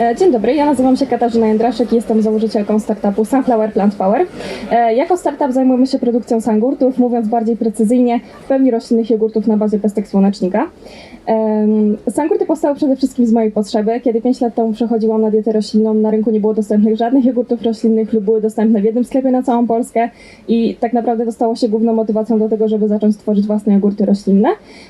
E, Dzień dobry, ja nazywam się Katarzyna Jędraszek i jestem założycielką startupu Sunflower Plant Power. E, Jako startup zajmujemy się produkcją sangurtów, mówiąc bardziej precyzyjnie, w pełni roślinnych jogurtów na bazie pestek słonecznika. Sangurty powstały przede wszystkim z mojej potrzeby. Kiedy 5 lat temu przechodziłam na dietę roślinną, na rynku nie było dostępnych żadnych jogurtów roślinnych lub były dostępne w jednym sklepie na całą Polskę i tak naprawdę to stało się główną motywacją do tego, żeby zacząć tworzyć własne jogurty roślinne.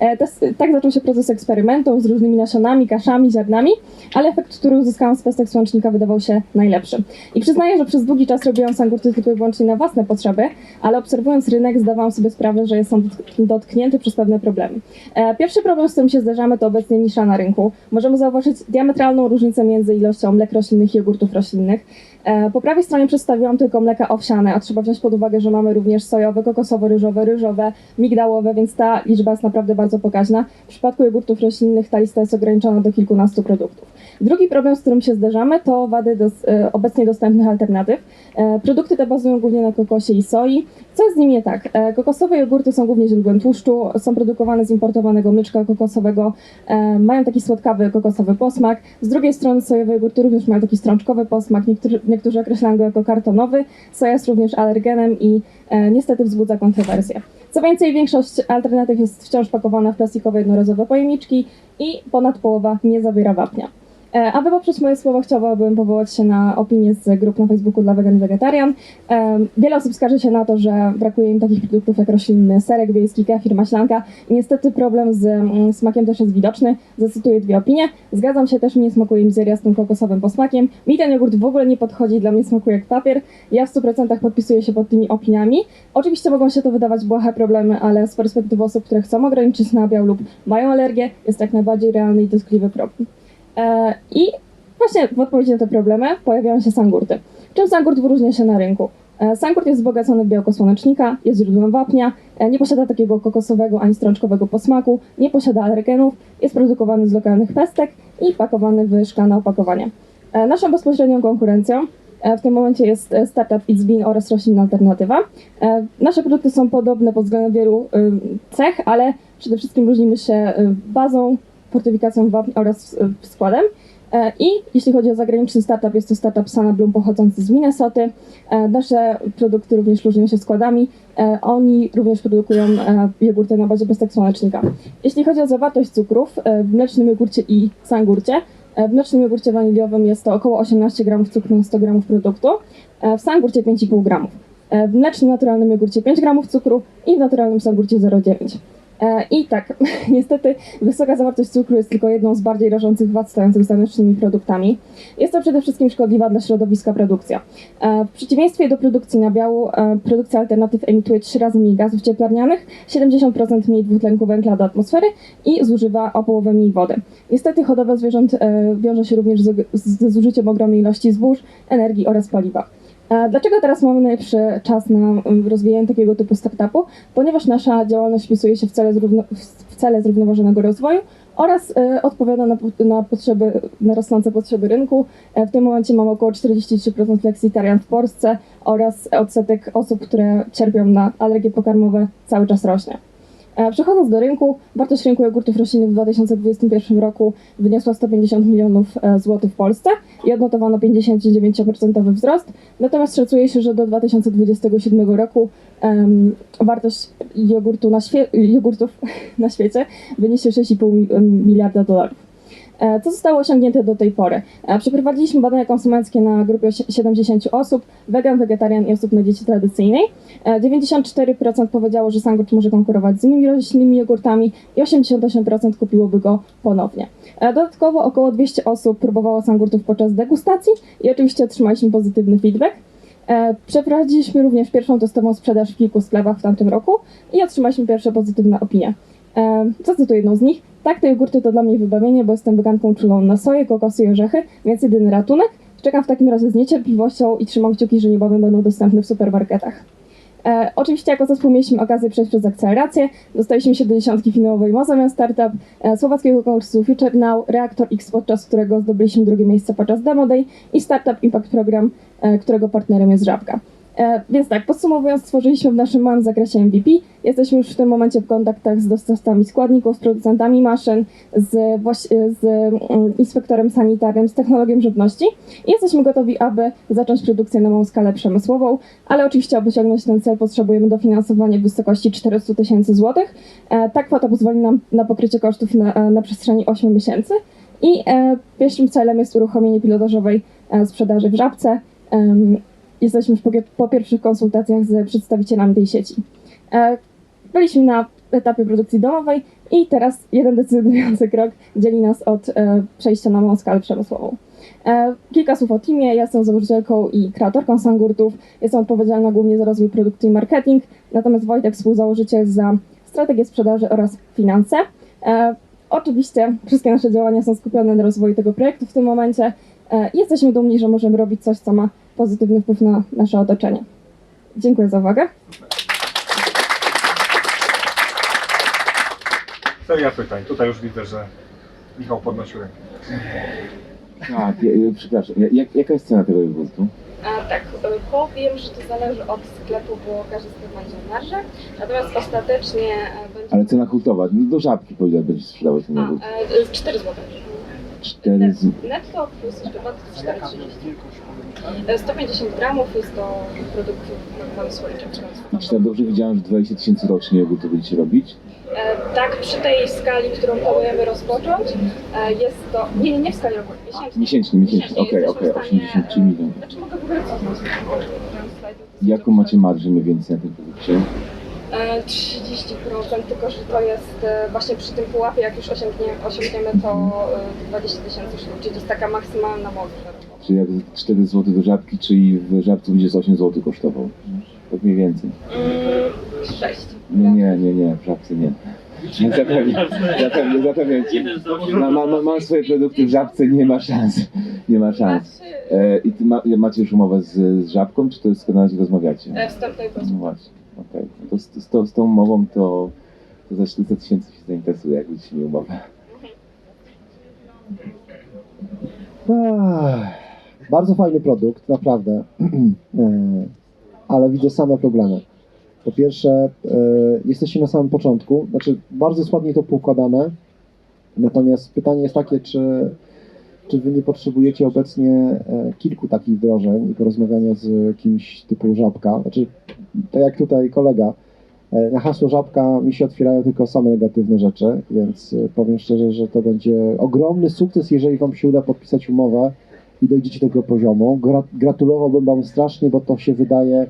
E, tak zaczął się proces eksperymentów z różnymi nasionami, kaszami, ziarnami, ale efekt, który uzyskałam z pestek słonecznika wydawał się najlepszy. I przyznaję, że przez długi czas robiłam sangurty tylko i wyłącznie na własne potrzeby, ale obserwując rynek zdawałam sobie sprawę, że jest on dotk- dotknięty przez pewne problemy. E, Pierwszy problem, z którym się zderzamy, to obecnie nisza na rynku. Możemy zauważyć diametralną różnicę między ilością mlek roślinnych i jogurtów roślinnych. E, Po prawej stronie przedstawiłam tylko mleka owsiane, a trzeba wziąć pod uwagę, że mamy również sojowe, kokosowo-ryżowe, ryżowe, migdałowe, więc ta liczba jest naprawdę bardzo pokaźna. W przypadku jogurtów roślinnych ta lista jest ograniczona do kilkunastu produktów. Drugi problem, z którym się zderzamy, to wady dos- e, obecnie dostępnych alternatyw. E, Produkty te bazują głównie na kokosie i soi. Co jest z nimi nie tak? E, Kokosowe jogurty są głównie źródłem tłuszczu, są produkowane z importowanego mleczka kokosowego, mają taki słodkawy kokosowy posmak. Z drugiej strony sojowe jogurty również mają taki strączkowy posmak, niektórzy, niektórzy określają go jako kartonowy. Soja jest również alergenem i niestety wzbudza kontrowersje. Co więcej, większość alternatyw jest wciąż pakowana w plastikowe jednorazowe pojemniczki i ponad połowa nie zawiera wapnia. E, Aby poprzeć moje słowa, chciałabym powołać się na opinię z grup na Facebooku dla Vegan i Vegetarian. E, Wiele osób skarży się na to, że brakuje im takich produktów jak roślinny serek wiejski, kefir, maślanka i niestety problem z mm, smakiem też jest widoczny. Zacytuję dwie opinie. Zgadzam się też, nie smakuje mi seria z tym kokosowym posmakiem. Mi ten jogurt w ogóle nie podchodzi, dla mnie smakuje jak papier. Ja w 100% podpisuję się pod tymi opiniami. Oczywiście mogą się to wydawać błahe problemy, ale z perspektywy osób, które chcą ograniczyć nabiał lub mają alergię, jest jak najbardziej realny i dotkliwy problem. E, I właśnie w odpowiedzi na te problemy pojawiają się sangurty. Czym sangurt wyróżnia się na rynku? E, Sangurt jest wzbogacony w białko słonecznika, jest źródłem wapnia, e, nie posiada takiego kokosowego ani strączkowego posmaku, nie posiada alergenów, jest produkowany z lokalnych pestek i pakowany w szklane opakowania. E, Naszą bezpośrednią konkurencją w tym momencie jest startup It's Bean oraz roślinna alternatywa. Nasze produkty są podobne pod względem wielu cech, ale przede wszystkim różnimy się bazą, fortyfikacją wapń oraz składem. E, I jeśli chodzi o zagraniczny startup, jest to startup Sana Bloom pochodzący z Minnesoty. E, Nasze produkty również różnią się składami. E, Oni również produkują jogurty na bazie pestek słonecznika. Jeśli chodzi o zawartość cukrów w mlecznym jogurcie i sangurcie, w mlecznym jogurcie waniliowym jest to około 18 g cukru na 100 g produktu, w sangurcie 5,5 g. W mlecznym naturalnym jogurcie 5 g cukru i w naturalnym sangurcie 0,9 E, I tak, niestety wysoka zawartość cukru jest tylko jedną z bardziej rażących wad stojących za mlecznymi produktami. Jest to przede wszystkim szkodliwa dla środowiska produkcja. E, W przeciwieństwie do produkcji nabiału, e, produkcja alternatyw emituje 3 razy mniej gazów cieplarnianych, 70% mniej dwutlenku węgla do atmosfery i zużywa o połowę mniej wody. Niestety hodowla zwierząt e, wiąże się również ze zużyciem ogromnej ilości zbóż, energii oraz paliwa. Dlaczego teraz mamy najlepszy czas na rozwijanie takiego typu startupu? Ponieważ nasza działalność wpisuje się w cele, zrówno, w cele zrównoważonego rozwoju oraz e, odpowiada na, na potrzeby, na rosnące potrzeby rynku. E, w tym momencie mamy około 43% flexitarian w Polsce oraz odsetek osób, które cierpią na alergie pokarmowe cały czas rośnie. E, Przechodząc do rynku, wartość rynku jogurtów roślinnych w 2021 roku wyniosła 150 milionów e, złotych w Polsce i odnotowano 59% wzrost. Natomiast szacuje się, że do 2027 roku em, wartość jogurtu na jogurtów na świecie wyniesie 6,5 mi- miliarda dolarów. E, Co zostało osiągnięte do tej pory? E, Przeprowadziliśmy badania konsumenckie na grupie osie- 70 osób, wegan, wegetarian i osób na diecie tradycyjnej. E, 94% powiedziało, że sangurt może konkurować z innymi roślinnymi jogurtami i 88% kupiłoby go ponownie. E, Dodatkowo około 200 osób próbowało sangurtów podczas degustacji i oczywiście otrzymaliśmy pozytywny feedback. E, Przeprowadziliśmy również pierwszą testową sprzedaż w kilku sklepach w tamtym roku i otrzymaliśmy pierwsze pozytywne opinie. E, Zacytuję jedną z nich. Tak, te jogurty to dla mnie wybawienie, bo jestem weganką czulą na soję, kokosy i orzechy, więc jedyny ratunek. Czekam w takim razie z niecierpliwością i trzymam kciuki, że niebawem będą dostępne w supermarketach. E, oczywiście jako zespół mieliśmy okazję przejść przez akcelerację. Dostaliśmy się do dziesiątki finałowej Mozamian Startup, e, słowackiego konkursu Future Now, Reaktor X, podczas którego zdobyliśmy drugie miejsce podczas Demo Day i Startup Impact Program, e, którego partnerem jest Żabka. E, Więc tak, podsumowując, stworzyliśmy w naszym małym zakresie MVP. Jesteśmy już w tym momencie w kontaktach z dostawcami składników, z producentami maszyn, z, z mm, inspektorem sanitarnym, z technologią żywności i jesteśmy gotowi, aby zacząć produkcję na małą skalę przemysłową, ale oczywiście, aby osiągnąć ten cel, potrzebujemy dofinansowania w wysokości 400 tysięcy złotych. E, Ta kwota pozwoli nam na pokrycie kosztów na, e, na przestrzeni 8 miesięcy i pierwszym celem jest uruchomienie pilotażowej sprzedaży w Żabce. Jesteśmy już po, po pierwszych konsultacjach z przedstawicielami tej sieci. E, Byliśmy na etapie produkcji domowej i teraz jeden decydujący krok dzieli nas od e, przejścia na małą skalę przemysłową. E, kilka słów o teamie. Ja jestem założycielką i kreatorką Sangurtów. Jestem odpowiedzialna głównie za rozwój produktu i marketing, natomiast Wojtek współzałożyciel za strategię sprzedaży oraz finanse. Oczywiście wszystkie nasze działania są skupione na rozwoju tego projektu w tym momencie jesteśmy dumni, że możemy robić coś, co ma pozytywny wpływ na nasze otoczenie. Dziękuję za uwagę. Seria pytań. Tutaj już widzę, że Michał podnosił rękę. Tak, ja, ja, przepraszam, ja, jak, jaka jest cena tego jogurtu? A, tak, e, powiem, że to zależy od sklepu, bo każdy sklep ma inną marżę. Natomiast ostatecznie e, będzie. Ale cena hurtowa, no do żabki powiedział, będzie sprzedawać ten A, jogurt. e, 4 zł. 4 z... Netto plus jeszcze VAT 4,30. E, 150 gramów jest to produkt nagrywany słoiczek. I czy tak dobrze widziałem, że 20 tysięcy rocznie będziecie robić? E, tak, przy tej skali, którą planujemy rozpocząć, e, jest to. Nie, nie, nie w skali roku, miesięcznie. Miesięcznie, miesięcznie, okej, okej, stanie, 83 miliony. Znaczy mogę w ogóle. Jaką macie marżę mniej więcej na tym produkcie? E, 30%, tylko że to jest e, właśnie przy tym pułapie, jak już osiągniemy, osiągniemy to e, 20 tysięcy sztuk, czyli to jest taka maksymalna moc przerobowa. Czy jak 4 zł do żabki, czyli w żabce będzie za 8 zł kosztował? Tak mniej więcej. Mm, 6. No nie, nie, nie, w żabce nie. Zapewniam, zapewniam, zapewniam ci. Ma, ma, ma, mam swoje produkty w żabce, nie ma szans. Nie ma szans. E, I ty ma, macie już umowę z, z żabką, czy to jest na razie rozmawiacie? E, Wstępnej No właśnie, okej. No to z, z, z tą umową to, to za 400 tysięcy się zainteresuje, jak będziecie mieli umowę. Ach, Bardzo fajny produkt, naprawdę. E, Ale widzę same problemy. Po pierwsze, e, jesteście na samym początku, znaczy bardzo jest ładnie to poukładane. Natomiast pytanie jest takie, czy, czy wy nie potrzebujecie obecnie e, kilku takich wdrożeń i porozmawiania z kimś typu żabka? Znaczy, tak jak tutaj kolega, e, na hasło żabka mi się otwierają tylko same negatywne rzeczy, więc e, powiem szczerze, że to będzie ogromny sukces, jeżeli Wam się uda podpisać umowę i dojdziecie do tego poziomu. Gra- gratulowałbym Wam strasznie, bo to się wydaje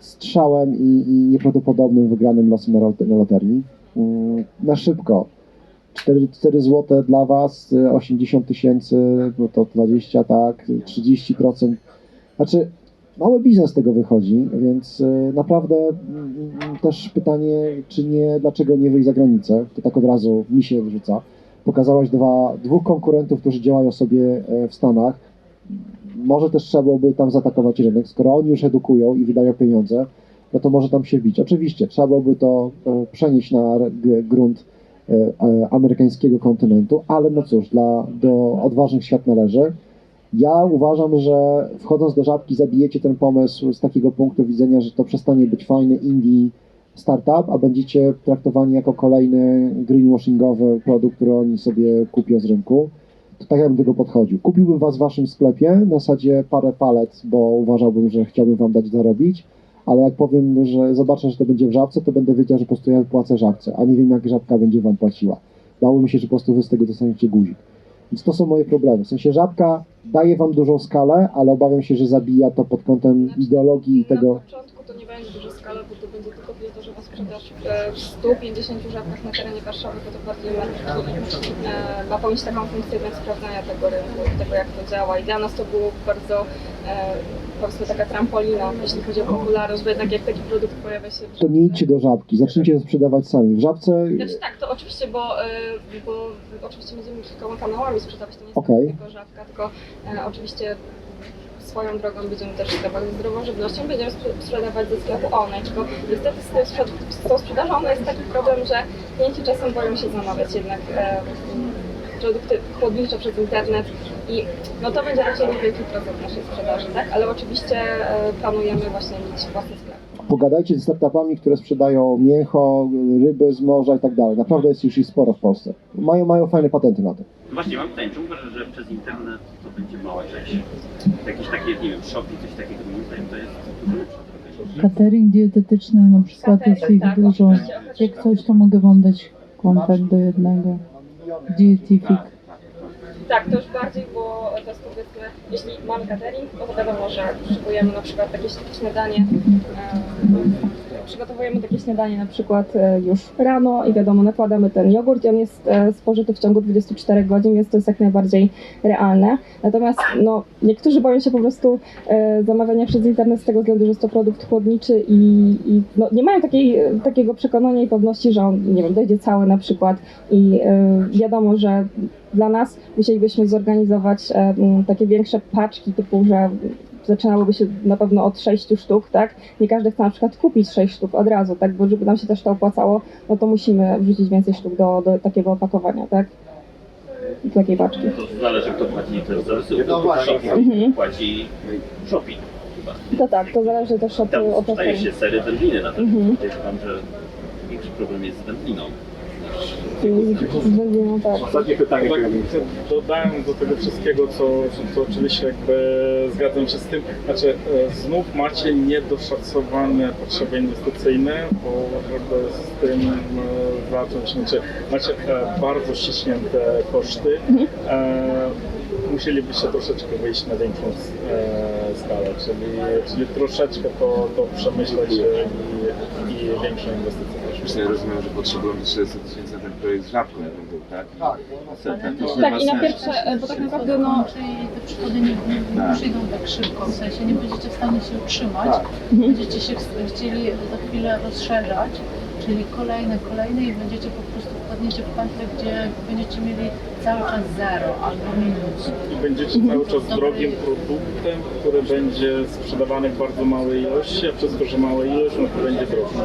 strzałem i, i nieprawdopodobnym wygranym losem na, na loterii. Mm, Na szybko. 4, 4 zł dla Was, y, 80 tysięcy, no to 20, tak, 30%. Znaczy, mały biznes tego wychodzi, więc y, naprawdę mm, mm, też pytanie, czy nie, dlaczego nie wyjść za granicę, to tak od razu mi się wrzuca. Pokazałaś dwa, dwóch konkurentów, którzy działają sobie e, w Stanach. Może też trzeba byłoby tam zaatakować rynek, skoro oni już edukują i wydają pieniądze, no to może tam się wbić. Oczywiście, trzeba byłoby to e, przenieść na grunt e, amerykańskiego kontynentu, ale no cóż, dla, do odważnych świat należy. Ja uważam, że wchodząc do żabki zabijecie ten pomysł z takiego punktu widzenia, że to przestanie być fajny indie startup, a będziecie traktowani jako kolejny greenwashingowy produkt, który oni sobie kupią z rynku. To tak ja bym tego podchodził. Kupiłbym was w waszym sklepie, na zasadzie parę palet, bo uważałbym, że chciałbym wam dać zarobić, ale jak powiem, że zobaczę, że to będzie w żabce, to będę wiedział, że po prostu ja płacę żabce, a nie wiem, jak żabka będzie wam płaciła. Dało mi się, że po prostu wy z tego dostaniecie guzik. Więc to są moje problemy. W sensie żabka daje wam dużą skalę, ale obawiam się, że zabija to pod kątem ideologii i tego. Na początku to nie będzie duża skala, bo to będzie tylko pilotażowa sprzedaż e, w 150 żabkach na terenie Warszawy, bo to bardziej ma, e, ma pełnić taką funkcję jednak sprawdzania tego rynku, tego jak to działa i dla nas to było bardzo e, powiedzmy taka trampolina, jeśli chodzi o popularność, bo jednak jak taki produkt pojawia się To nie idźcie do żabki, zacznijcie to sprzedawać sami. W żabce Znaczy tak, to oczywiście, bo, y, bo oczywiście będziemy kilkoma kanałami sprzedawać, to nie jest Okej. tylko żabka, tylko e, oczywiście swoją drogą będziemy też sklepać ze zdrową żywnością, będziemy sprze- sprzedawać ze sklepu online, tylko niestety z, tym, sprzed- z tą sprzedażą jest taki problem, że klienci czasem boją się zamawiać jednak e, produkty chłodnicze przez internet I no to będzie raczej niewielki procent naszej sprzedaży, tak? Ale oczywiście e, planujemy właśnie mieć własny sklep. Pogadajcie ze startupami, które sprzedają mięcho, ryby z morza i tak dalej. Naprawdę jest już ich sporo w Polsce. Mają, mają fajne patenty na to. Właśnie mam pytanie, czy uważasz, że przez internet to będzie mała część? Jakieś takie, nie wiem, shopy, coś takiego, moim zdaniem to jest. Catering dietetyczny na przykład jest ich tak, dużo. Jak coś, to mogę wam dać kontakt do jednego. Dietetic. Tak, to już bardziej, bo to jest powiedzmy, jeśli mamy catering, to wiadomo, że potrzebujemy na przykład takie śniadanie. Przygotowujemy takie śniadanie na przykład e, już rano i wiadomo, nakładamy ten jogurt i on jest e, spożyty w ciągu 24 godzin, więc to jest jak najbardziej realne. Natomiast no, niektórzy boją się po prostu e, zamawiania przez internet z tego względu, że jest to produkt chłodniczy i, i no, nie mają takiej, takiego przekonania i pewności, że on, nie wiem, dojdzie cały na przykład i wiadomo, że dla nas musielibyśmy zorganizować takie większe paczki, typu, że zaczynałoby się na pewno od 6 sztuk, tak? Nie każdy chce na przykład kupić 6 sztuk od razu, tak? Bo żeby nam się też to opłacało, no to musimy wrzucić więcej sztuk do, do takiego opakowania, tak? Do takiej paczki. To zależy, kto płaci też za wysyłkę. No właśnie. Mhm. Płaci shopping chyba. To tak, to zależy też od Tam opakowania. się sery wędliny na to. Mhm. Podejrzewam, że większy problem jest z wędliną. No tak. Ostatnie pytanie. Tak, dodałem do tego wszystkiego, co, co oczywiście jakby zgadzam się z tym. Znaczy, e, znów macie niedoszacowane potrzeby inwestycyjne, bo żeby z tym e, zacząć, znaczy macie e, bardzo ściśnięte koszty. E, musielibyście troszeczkę wyjść na większą e, skalę, czyli, czyli troszeczkę to, to przemyśleć e, i, i większą inwestycję. Rozumiem, że potrzebują 400 tysięcy na ten projekt z żabką, jak był, tak? Tak. Tak, i na pierwsze, e, bo tak naprawdę no, Czyli te przychody nie, nie, Tak. przyjdą tak szybko, w sensie nie będziecie w stanie się utrzymać, Tak. będziecie się chcieli za chwilę rozszerzać, czyli kolejne, kolejne i będziecie po prostu wpadniecie w pętlę, gdzie będziecie mieli cały czas zero albo minus. I będziecie cały czas drogim produktem, który będzie sprzedawany w bardzo małej ilości, a przez to, że mała ilość, no to będzie droższy.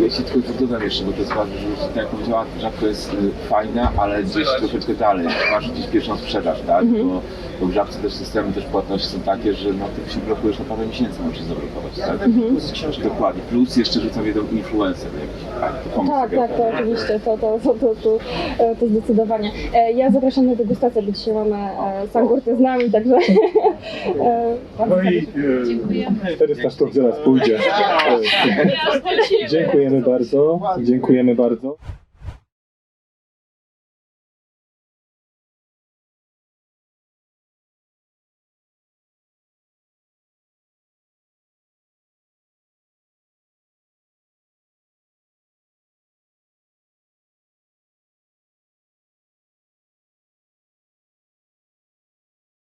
Jeśli tylko tu dodam jeszcze, bo to jest ważne, że tak jak powiedziała, żabka jest y, fajna, ale gdzieś troszeczkę dalej, masz gdzieś pierwszą sprzedaż, tak? Bo, bo w żabce też systemy też płatności są takie, że no ty się blokujesz na parę miesięcy, możesz się zablokować, tak? Dokładnie. Plus jeszcze rzucam jedną influencer jakiś, tak? To pomysł Tak, tak, to oczywiście, to, to, to, to, to, to zdecydowanie. E, Ja zapraszam na degustację, bo dzisiaj mamy e, sangurty z nami, także e, bardzo No i Dziękujemy. 400 sztuk zaraz pójdzie. Dziękujemy bardzo. Dziękujemy bardzo.